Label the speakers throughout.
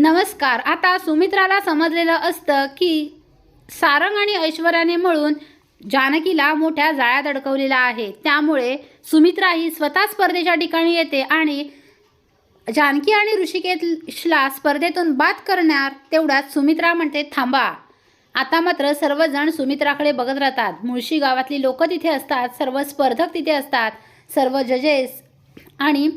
Speaker 1: नमस्कार. आता सुमित्राला समजलेलं असतं की सारंग आणि ऐश्वर्याने मिळून जानकीला मोठ्या जाळ्यात अडकवलेला आहे. त्यामुळे सुमित्रा ही स्वतः स्पर्धेच्या ठिकाणी येते आणि जानकी आणि ऋषिकेशला स्पर्धेतून बाद करणार तेवढ्यात सुमित्रा म्हणते थांबा. आता मात्र सर्वजण सुमित्राकडे बघत राहतात. मुळशी गावातली लोक तिथे असतात सर्व स्पर्धक तिथे असतात सर्व जजेस आणि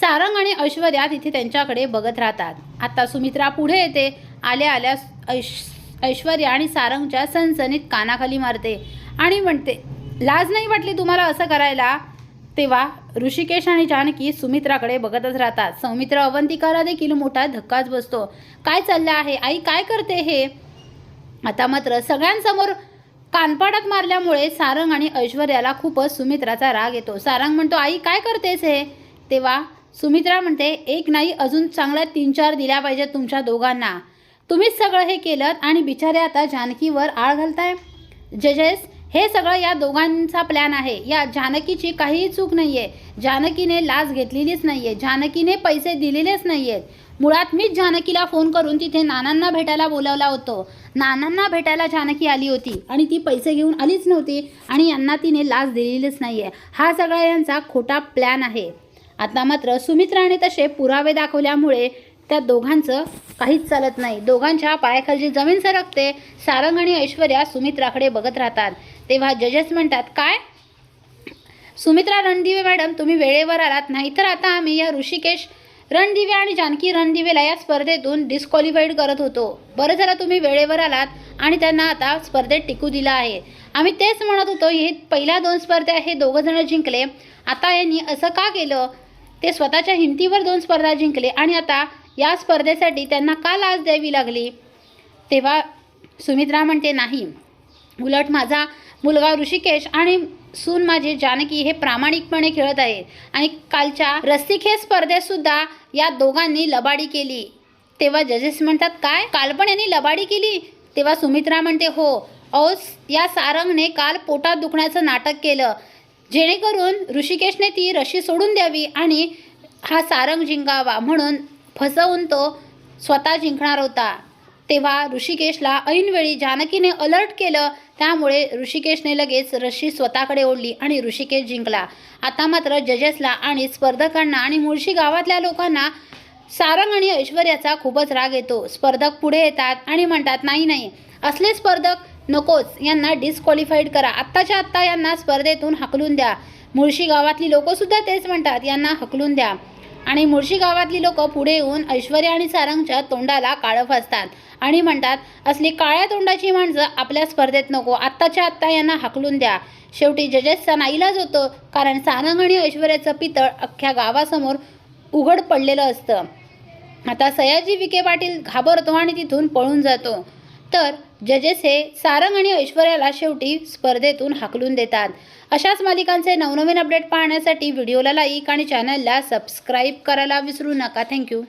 Speaker 1: सारंग आणि ऐश्वर्या तिथे त्यांच्याकडे बघत राहतात. आता सुमित्रा पुढे येते. आल्या आल्या ऐश ऐश्वर्या आणि सारंगच्या सनसनीत कानाखाली मारते आणि म्हणते लाज नाही वाटली तुम्हाला असं करायला? तेव्हा ऋषिकेश आणि जानकी सुमित्राकडे बघतच राहतात. सौमित्र अवंतिकाला देखील मोठा धक्काच बसतो. काय चाललं आहे? आई काय करते हे? आता मात्र सगळ्यांसमोर कानपाडात मारल्यामुळे सारंग आणि ऐश्वर्याला खूपच सुमित्राचा राग येतो. सारंग म्हणतो आई काय करतेस हे? तेव्हा सुमित्रा म्हणते एक नाही अजून चांगल्या तीन चार दिल्या पाहिजेत तुमच्या दोघांना. तुम्हीच सगळं हे केलं आणि बिचारे आता जानकीवर आळ घालताय? जजेस हे सगळं या दोघांचा प्लॅन आहे. या जानकीची काहीही चूक नाही आहे जानकीने लाच घेतलेलीच नाही आहे जानकीने पैसे दिलेलेच नाही आहेत मुळात मीच जानकीला फोन करून तिथे नानांना भेटायला बोलावला होतो. नानांना भेटायला जानकी आली होती आणि ती पैसे घेऊन आलीच नव्हती आणि यांना तिने लाच दिलेलीच नाही आहे हा सगळा यांचा खोटा प्लॅन आहे. आता मात्र सुमित्राने तसे पुरावे दाखवल्यामुळे त्या दोघांचं काहीच चालत नाही. दोघांच्या पायाखालची जमीन सरकते सारंग आणि ऐश्वर्या सुमित्राकडे बघत राहतात. तेव्हा जजेस म्हणतात काय? सुमित्रा रणदिवे मॅडम तुम्ही वेळेवर आलात नाही तर आता आम्ही या ऋषिकेश रणदिवे आणि जानकी रणदिवेला या स्पर्धेतून डिस्क्वालिफाईड करत होतो. बरं झालं तुम्ही वेळेवर आलात आणि त्यांना आता स्पर्धेत टिकू दिला आहे. आम्ही तेच म्हणत होतो हे पहिल्या दोन स्पर्धा हे दोघं जण जिंकले. आता यांनी असं का केलं? ते स्वतःच्या हिमतीवर दोन स्पर्धा जिंकले आणि आता या स्पर्धेसाठी त्यांना का लाच द्यावी लागली? तेव्हा सुमित्रा म्हणते नाही. उलट माझा मुलगा ऋषिकेश आणि सून माझी जानकी हे प्रामाणिकपणे खेळत आहे आणि कालच्या रस्सीखेच स्पर्धेतसुद्धा या दोघांनी लबाडी केली. तेव्हा जजेस म्हणतात काय? काल पण यांनी लबाडी केली? तेव्हा सुमित्रा म्हणते हो. औस या सारंगने काल पोटात दुखण्याचं नाटक केलं. जेणेकरून ऋषिकेशने ती रशी सोडून द्यावी आणि हा सारंग जिंकावा म्हणून फसवून तो स्वतः जिंकणार होता. तेव्हा ऋषिकेशला ऐनवेळी जानकीने अलर्ट केलं. त्यामुळे ऋषिकेशने लगेच रशी स्वतःकडे ओढली आणि ऋषिकेश जिंकला. आता मात्र जजेसला आणि स्पर्धकांना आणि मुळशी गावातल्या लोकांना सारंग आणि ऐश्वर्याचा खूपच राग येतो. स्पर्धक पुढे येतात आणि म्हणतात नाही नाही. असले स्पर्धक नकोच. यांना डिस्क्वालिफाईड करा. आत्ताच्या आत्ता यांना स्पर्धेतून हकलून द्या. मुळशी गावातली लोकंसुद्धा तेच म्हणतात यांना हकलून द्या. आणि मुळशी गावातली लोक पुढे येऊन ऐश्वर्या आणि सारंगच्या तोंडाला काळं फासतात आणि म्हणतात असली काळ्या तोंडाची माणसं आपल्या स्पर्धेत नको. आत्ताच्या आत्ता यांना हाकलून द्या. शेवटी जजेसचा नाईलाज होतो कारण सारंग आणि ऐश्वर्याचं पितळ अख्ख्या गावासमोर उघड पडलेलं असतं. आता सयाजी विखे पाटील घाबरतो आणि तिथून पळून जातो. तर जजेस हे सारंग आणि ऐश्वर्याला शेवटी स्पर्धेतून हाकलून देतात. अशाच मालिकांचे नवनवीन अपडेट पाहण्यासाठी व्हिडिओला लाईक आणि चॅनलला सबस्क्राईब करायला विसरू नका. थँक्यू